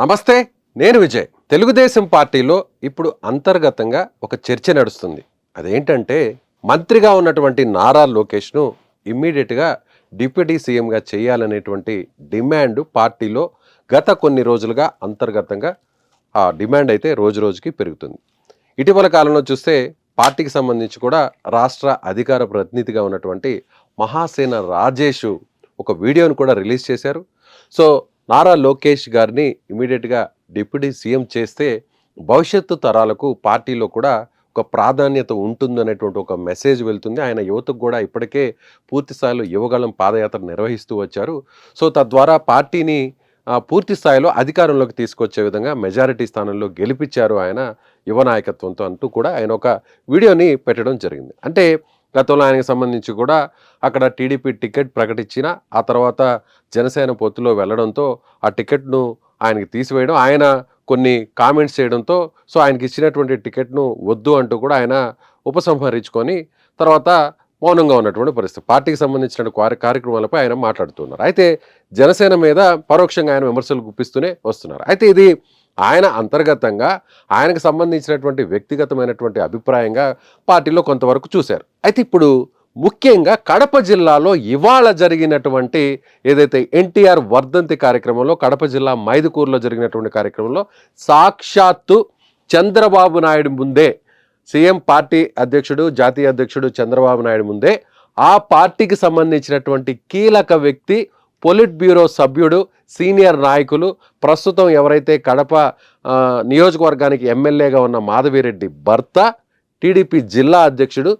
నమస్తే నేను విజయ్. తెలుగుదేశం పార్టీలో ఇప్పుడు అంతర్గతంగా ఒక చర్చ నడుస్తుంది. అదేంటంటే మంత్రిగా ఉన్నటువంటి నారా లోకేష్ను ఇమ్మీడియట్గా డిప్యూటీ సీఎంగా చేయాలనేటువంటి డిమాండ్ పార్టీలో గత కొన్ని రోజులుగా అంతర్గతంగా ఆ డిమాండ్ అయితే రోజు రోజుకి పెరుగుతుంది. ఇటీవల కాలంలో చూస్తే పార్టీకి సంబంధించి కూడా రాష్ట్ర అధికార ప్రతినిధిగా ఉన్నటువంటి మహాసేన రాజేష్ ఒక వీడియోను కూడా రిలీజ్ చేశారు. సో నారా లోకేష్ గారిని ఇమీడియట్గా డిప్యూటీ సీఎం చేస్తే భవిష్యత్తు తరాలకు పార్టీలో కూడా ఒక ప్రాధాన్యత ఉంటుందనేటువంటి ఒక మెసేజ్ వెళ్తుంది. ఆయన యువతకు కూడా ఇప్పటికే పూర్తిస్థాయిలో యువగలం యువగళం పాదయాత్ర నిర్వహిస్తూ వచ్చారు. సో తద్వారా పార్టీని పూర్తి స్థాయిలో అధికారంలోకి తీసుకొచ్చే విధంగా మెజారిటీ స్థానంలో గెలిపించారు ఆయన యువ నాయకత్వంతో అంటూ కూడా ఆయన ఒక వీడియోని పెట్టడం జరిగింది. అంటే గతంలో ఆయనకు సంబంధించి కూడా అక్కడ టీడీపీ టికెట్ ప్రకటించిన ఆ తర్వాత జనసేన పొత్తులో వెళ్ళడంతో ఆ టికెట్ను ఆయనకి తీసివేయడం ఆయన కొన్ని కామెంట్స్ చేయడంతో సో ఆయనకి ఇచ్చినటువంటి టికెట్ను వద్దు అంటూ కూడా ఆయన ఉపసంహరించుకొని తర్వాత మౌనంగా ఉన్నటువంటి పరిస్థితి. పార్టీకి సంబంధించిన కార్య- కార్యక్రమాలపై ఆయన మాట్లాడుతున్నారు. అయితే జనసేన మీద పరోక్షంగా ఆయన విమర్శలు గుప్పిస్తూనే వస్తున్నారు. అయితే ఇది ఆయన అంతర్గతంగా ఆయనకు సంబంధించినటువంటి వ్యక్తిగతమైనటువంటి అభిప్రాయంగా పార్టీలో కొంతవరకు చూశారు. అయితే ఇప్పుడు ముఖ్యంగా కడప జిల్లాలో ఇవాళ జరిగినటువంటి ఏదైతే ఎన్టీఆర్ వర్ధంతి కార్యక్రమంలో కడప జిల్లా మైదుకూరులో జరిగినటువంటి కార్యక్రమంలో సాక్షాత్తు చంద్రబాబు నాయుడు ముందే సీఎం పార్టీ అధ్యక్షుడు జాతీయ అధ్యక్షుడు చంద్రబాబు నాయుడు ముందే ఆ పార్టీకి సంబంధించినటువంటి కీలక వ్యక్తి పొలిట్ బ్యూరో సభ్యుడు సీనియర్ నాయకులు ప్రస్తుతం ఎవరైతే కడప నియోజకవర్గానికి ఎమ్మెల్యేగా ఉన్న మాధవిరెడ్డి భర్త టీడీపీ జిల్లా అధ్యక్షుడు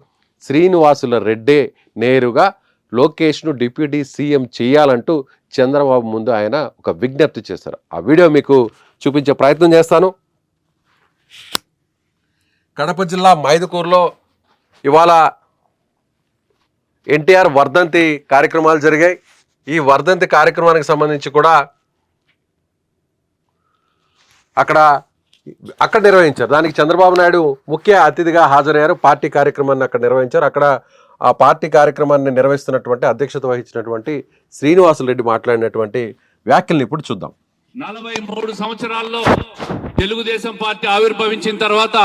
శ్రీనివాసుల రెడ్డే నేరుగా లోకేష్ను డిప్యూటీ సీఎం చేయాలంటూ చంద్రబాబు ముందు ఆయన ఒక విజ్ఞప్తి చేశారు. ఆ వీడియో మీకు చూపించే ప్రయత్నం చేస్తాను. కడప జిల్లా మైదుకూరులో ఇవాళ ఎన్టీఆర్ వర్ధంతి కార్యక్రమాలు జరిగాయి. ఈ వర్ధంతి కార్యక్రమానికి సంబంధించి కూడా అక్కడ అక్కడ నిర్వహించారు. దానికి చంద్రబాబు నాయుడు ముఖ్య అతిథిగా హాజరయ్యారు. పార్టీ కార్యక్రమాన్ని అక్కడ నిర్వహించారు. అక్కడ ఆ పార్టీ కార్యక్రమాన్ని నిర్వహిస్తున్నటువంటి అధ్యక్షత వహించినటువంటి శ్రీనివాసులరెడ్డి మాట్లాడినటువంటి వ్యాఖ్యలను ఇప్పుడు చూద్దాం. నలభై మూడు సంవత్సరాల్లో తెలుగుదేశం పార్టీ ఆవిర్భవించిన తర్వాత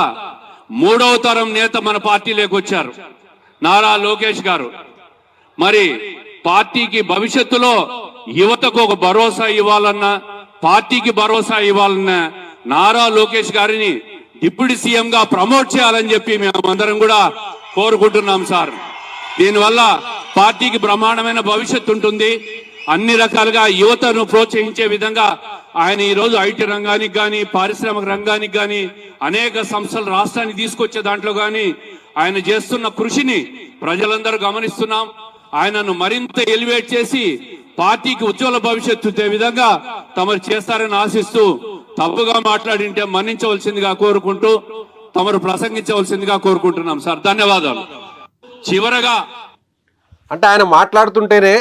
మూడవ తరం నేత మన పార్టీలోకి వచ్చారు. నారా లోకేష్ గారు. మరి పార్టీకి భవిష్యత్తులో యువతకు ఒక భరోసా ఇవ్వాలన్నా పార్టీకి భరోసా ఇవ్వాలన్నా నారా లోకేష్ గారిని డిప్యూటీ సీఎం గా ప్రమోట్ చేయాలని చెప్పి మేమందరం కూడా కోరుకుంటున్నాం సార్. దీనివల్ల పార్టీకి బ్రహ్మాండమైన భవిష్యత్తు ఉంటుంది. అన్ని రకాలుగా యువతను ప్రోత్సహించే విధంగా ఆయన ఈ రోజు ఐటీ రంగానికి కానీ పారిశ్రామిక రంగానికి కానీ అనేక సంస్థలు రాష్ట్రానికి తీసుకొచ్చే దాంట్లో కానీ ఆయన చేస్తున్న కృషిని ప్రజలందరూ గమనిస్తున్నాం. ఆయనను మరింత ఎలివేట్ చేసి పార్టీకి ఉజ్వల భవిష్యత్తు విధంగా తమరు చేస్తారని ఆశిస్తూ తప్పుగా మాట్లాడింటే మన్నించవలసిందిగా కోరుకుంటూ తమరు ప్రసంగించవలసిందిగా కోరుకుంటున్నాం సార్. ధన్యవాదాలు. చివరగా అంటే ఆయన మాట్లాడుతుంటేనే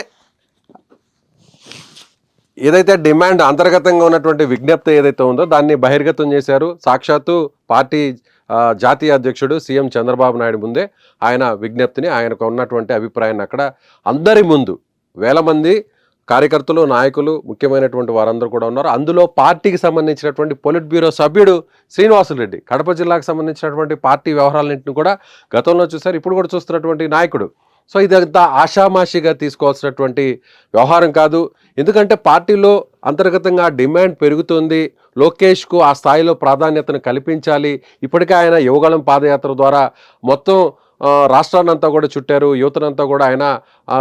ఏదైతే డిమాండ్ అంతర్గతంగా ఉన్నటువంటి విజ్ఞప్తి ఏదైతే ఉందో దాన్ని బహిర్గతం చేశారు. సాక్షాత్తు పార్టీ జాతీయ అధ్యక్షుడు సీఎం చంద్రబాబు నాయుడు ముందే ఆయన విజ్ఞప్తిని ఆయనకు ఉన్నటువంటి అభిప్రాయాన్ని అక్కడ అందరి ముందు వేల మంది కార్యకర్తలు నాయకులు ముఖ్యమైనటువంటి వారందరూ కూడా ఉన్నారు. అందులో పార్టీకి సంబంధించినటువంటి పొలిట్ బ్యూరో సభ్యుడు శ్రీనివాసులరెడ్డి కడప జిల్లాకు సంబంధించినటువంటి పార్టీ వ్యవహారాలన్నింటిని కూడా గతంలో చూశారు. ఇప్పుడు కూడా చూస్తున్నటువంటి నాయకుడు సో ఇదంతా ఆషామాషిగా తీసుకోవాల్సినటువంటి వ్యవహారం కాదు. ఎందుకంటే పార్టీలో అంతర్గతంగా డిమాండ్ పెరుగుతుంది. లోకేష్కు ఆ స్థాయిలో ప్రాధాన్యతను కల్పించాలి. ఇప్పటికే ఆయన యువగళం పాదయాత్ర ద్వారా మొత్తం రాష్ట్రాన్నంతా కూడా చుట్టారు. యువతనంతా కూడా ఆయన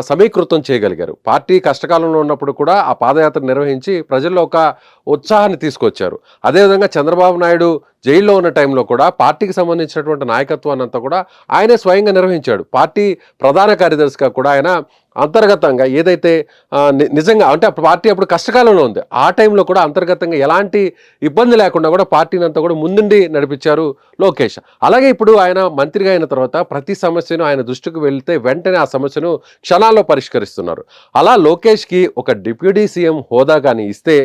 సమీకృతం చేయగలిగారు. పార్టీ కష్టకాలంలో ఉన్నప్పుడు కూడా ఆ పాదయాత్ర నిర్వహించి ప్రజల్లో ఒక ఉత్సాహాన్ని తీసుకొచ్చారు. అదేవిధంగా చంద్రబాబు నాయుడు జైల్లో ఉన్న టైంలో కూడా పార్టీకి సంబంధించినటువంటి నాయకత్వాన్ని అంతా కూడా ఆయనే స్వయంగా నిర్వహించాడు. పార్టీ ప్రధాన కార్యదర్శిగా కూడా ఆయన అంతర్గతంగా ఏదైతే నిజంగా అంటే అప్పుడు పార్టీ అప్పుడు కష్టకాలంలో ఉంది. ఆ టైంలో కూడా అంతర్గతంగా ఎలాంటి ఇబ్బంది లేకుండా కూడా పార్టీని అంతా కూడా ముందుండి నడిపించారు లోకేష్. అలాగే ఇప్పుడు ఆయన మంత్రిగా అయిన తర్వాత ప్రతి సమస్యను ఆయన దృష్టికి వెళ్తే వెంటనే ఆ సమస్యను క్షణాల్లో పరిష్కరిస్తున్నారు. అలా లోకేష్కి ఒక డిప్యూటీ సీఎం హోదా కానీ ఇస్తే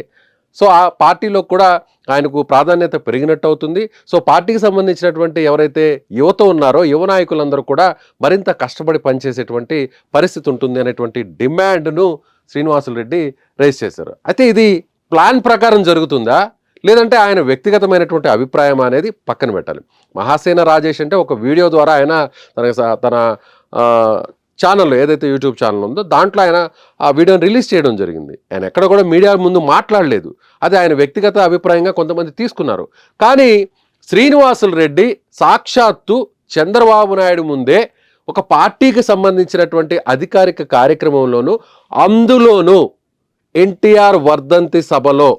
సో ఆ పార్టీలో కూడా ఆయనకు ప్రాధాన్యత పెరిగినట్టు అవుతుంది. సో పార్టీకి సంబంధించినటువంటి ఎవరైతే యువత ఉన్నారో యువ నాయకులందరూ కూడా మరింత కష్టపడి పనిచేసేటువంటి పరిస్థితి ఉంటుంది అనేటువంటి డిమాండ్ను శ్రీనివాసులు రెడ్డి రేస్ చేశారు. అయితే ఇది ప్లాన్ ప్రకారం జరుగుతుందా? లేదంటే ఆయన వ్యక్తిగతమైనటువంటి అభిప్రాయం అనేది పక్కన పెట్టాలి. మహాసేన రాజేష్ అంటే ఒక వీడియో ద్వారా ఆయన తన స- తన ఛానల్ ఛానల్లో ఏదైతే యూట్యూబ్ ఛానల్ ఉందో దాంట్లో ఆయన ఆ వీడియోని రిలీజ్ చేయడం జరిగింది. ఆయన ఎక్కడ కూడా మీడియా ముందు మాట్లాడలేదు. అది ఆయన వ్యక్తిగత అభిప్రాయంగా కొంతమంది తీసుకున్నారు. కానీ శ్రీనివాసులు రెడ్డి సాక్షాత్తు చంద్రబాబు నాయుడు ముందే ఒక పార్టీకి సంబంధించినటువంటి అధికారిక కార్యక్రమంలోనూ అందులోనూ ఎన్టీఆర్ వర్ధంతి సభలో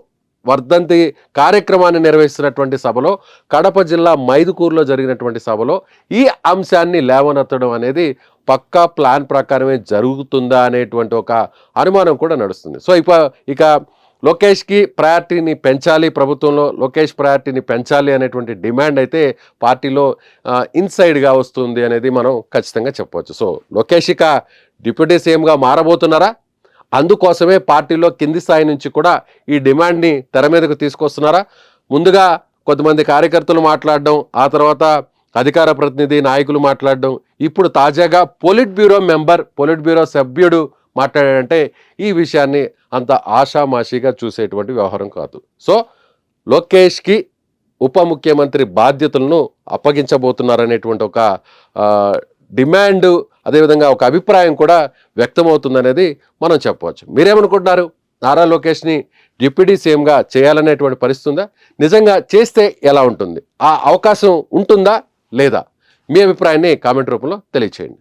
వర్ధంతి కార్యక్రమాన్ని నిర్వహిస్తున్నటువంటి సభలో కడప జిల్లా మైదుకూరులో జరిగినటువంటి సభలో ఈ అంశాన్ని లేవనెత్తడం అనేది పక్కా ప్లాన్ ప్రకారమే జరుగుతుందా అనేటువంటి ఒక అనుమానం కూడా నడుస్తుంది. సో ఇక ఇక లోకేష్కి ప్రయారిటీని పెంచాలి ప్రభుత్వంలో లోకేష్ ప్రయారిటీని పెంచాలి అనేటువంటి డిమాండ్ అయితే పార్టీలో ఇన్సైడ్గా వస్తుంది అనేది మనం ఖచ్చితంగా చెప్పవచ్చు. సో లోకేష్ ఇక డిప్యూటీ సీఎంగా మారబోతున్నారా? అందుకోసమే పార్టీలో కింది స్థాయి నుంచి కూడా ఈ డిమాండ్ని తెర మీదకు తీసుకొస్తున్నారా? ముందుగా కొంతమంది కార్యకర్తలు మాట్లాడడం ఆ తర్వాత అధికార ప్రతినిధి నాయకులు మాట్లాడడం. ఇప్పుడు తాజాగా politburo member politburo సభ్యుడు మాట్లాడాడంటే ఈ విషయాన్ని అంత ఆషామాషిగా చూసేటువంటి వ్యవహారం కాదు. సో లోకేష్కి ఉప ముఖ్యమంత్రి బాధ్యతలను అప్పగించబోతున్నారనేటువంటి ఒక డిమాండ్ అదేవిధంగా ఒక అభిప్రాయం కూడా వ్యక్తమవుతుందనేది మనం చెప్పవచ్చు. మీరేమనుకుంటున్నారు? నారా లోకేష్ని డిప్యూటీ సీఎంగా చేయాలనేటువంటి పరిస్థితి ఉందా నిజంగా చేస్తే ఎలా ఉంటుంది? ఆ అవకాశం ఉంటుందా? లేదా మీ అభిప్రాయాన్ని కామెంట్ రూపంలో తెలియచేయండి.